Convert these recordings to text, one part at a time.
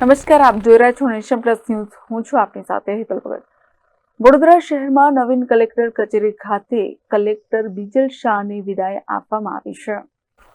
નમસ્કાર, આપ જોઈ રહ્યા છો નેશન પ્લસ ન્યૂઝ. હું છું આપની સાથે હિતલ ભગત. વડોદરા શહેરમાં નવીન કલેક્ટર કચેરી ખાતે કલેક્ટર બીજલ શાહની વિદાય આપવામાં આવી છે.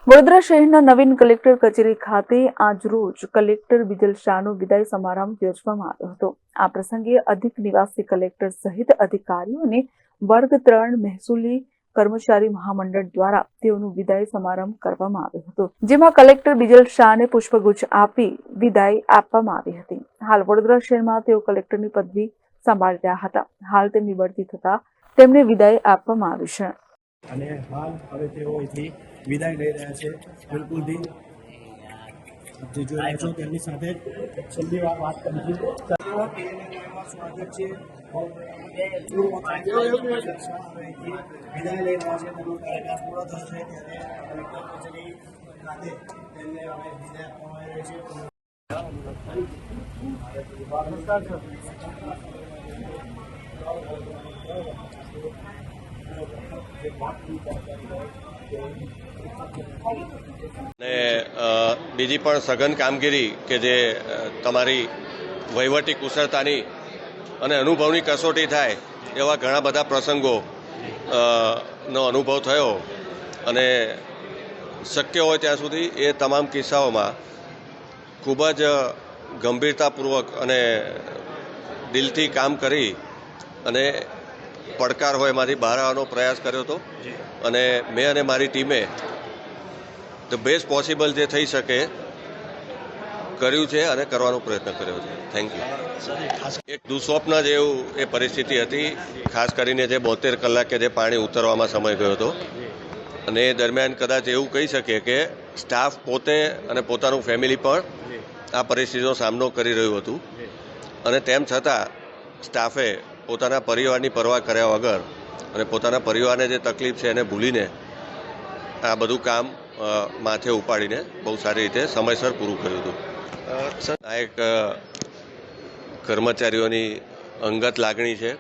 વડોદરા શહેરના નવીન કલેક્ટર કચેરી ખાતે આજ રોજ કલેક્ટર બીજલ શાહનો વિદાય સમારંભ યોજવામાં આવ્યો હતો. આ પ્રસંગે અધિક નિવાસી કલેક્ટર સહિત અધિકારીઓ અને વર્ગ ત્રણ મહેસૂલી કર્મચારી મહામંડળ દ્વારા તેઓનું વિદાય સમારંભ કરવામાં આવ્યો હતો. જેમાં કલેક્ટર બિજલ શાહને પુષ્પગુચ્છ આપી વિદાય આપવામાં આવી હતી. હાલ વડોદરા શહેરમાં તેઓ કલેક્ટરની પદવી સંભાળી રહ્યા હતા. હાલ તેમની બઢતી થતા તેમને વિદાય આપવામાં આવી છે. અને હાલ હવે તેઓ વિદાય લઈ રહ્યા છે. બિલકુલથી જે જોઈ છો તેમની સાથે છેલ્લી વાર વાત કરી વિદાય લઈ રહ્યા છે. કાર્યકાળ પૂરો થશે ત્યારે કલેક્ટર હવે વિદાય બીજી પણ સઘન કામગીરી કે જે તમારી વહીવટી કુશળતાની અને અનુભવની કસોટી થાય એવા ઘણા બધા પ્રસંગો નો અનુભવ થયો. અને શક્ય હોય ત્યાં સુધી એ તમામ કિસ્સાઓમાં ખૂબ જ ગંભીરતાપૂર્વક અને દિલથી કામ કરી અને પડકાર હોય એમાંથી બહાર આવવાનો પ્રયાસ કર્યો હતો. અને મેં અને મારી ટીમે ધ બેસ્ટ પોસિબલ જે થઈ શકે, કર્યું છે અને કરવાનો પ્રયત્ન કર્યો છે. થેન્ક યુ એક દુસ્વપ્ન જેવું એ પરિસ્થિતિ હતી, ખાસ કરીને જે બોતેર કલાકે જે પાણી ઉતરવામાં સમય ગયો હતો. અને એ દરમિયાન કદાચ એવું કહી શકીએ કે સ્ટાફ પોતે અને પોતાનું ફેમિલી પણ આ પરિસ્થિતિનો સામનો કરી રહ્યું હતું. અને તેમ છતાં સ્ટાફે પોતાના પરિવારની પરવા કર્યા વગર અને પોતાના પરિવારને જે તકલીફ છે એને ભૂલીને આ બધું કામ માથે ઉપાડીને બહુ સારી રીતે સમયસર પૂરું કર્યું હતું. સર આ એક કર્મચારીઓની અંગત લાગણી છે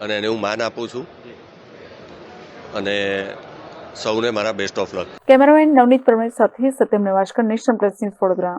અને એને હું માન આપું છું. અને સૌને મારા best of luck cameraman Navneet Pramesh સાથે Satyam Nevashkar national press news Vadodara.